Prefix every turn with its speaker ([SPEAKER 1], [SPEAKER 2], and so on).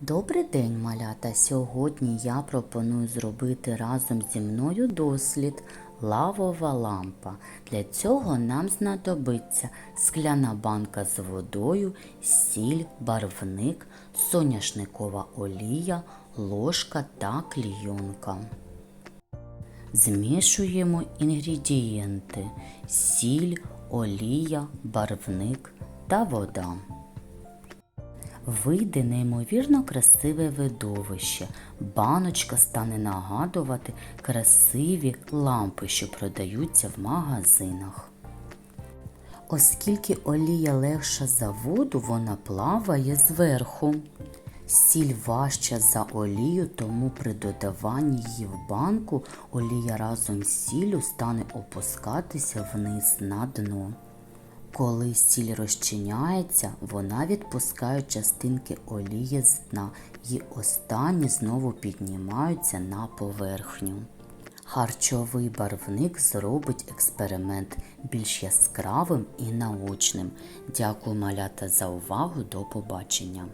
[SPEAKER 1] Добрий день, малята! Сьогодні я пропоную зробити разом зі мною дослід лавова лампа. Для цього нам знадобиться скляна банка з водою, сіль, барвник, соняшникова олія, ложка та клійонка. Змішуємо інгредієнти сіль, олія, барвник та вода. Вийде неймовірно красиве видовище. Баночка стане нагадувати красиві лампи, що продаються в магазинах. Оскільки олія легша за воду, вона плаває зверху. Сіль важча за олію, тому при додаванні її в банку олія разом з сіллю стане опускатися вниз на дно. Коли сіль розчиняється, вона відпускає частинки олії з дна і останні знову піднімаються на поверхню. Харчовий барвник зробить експеримент більш яскравим і наочним. Дякую малята за увагу. До побачення!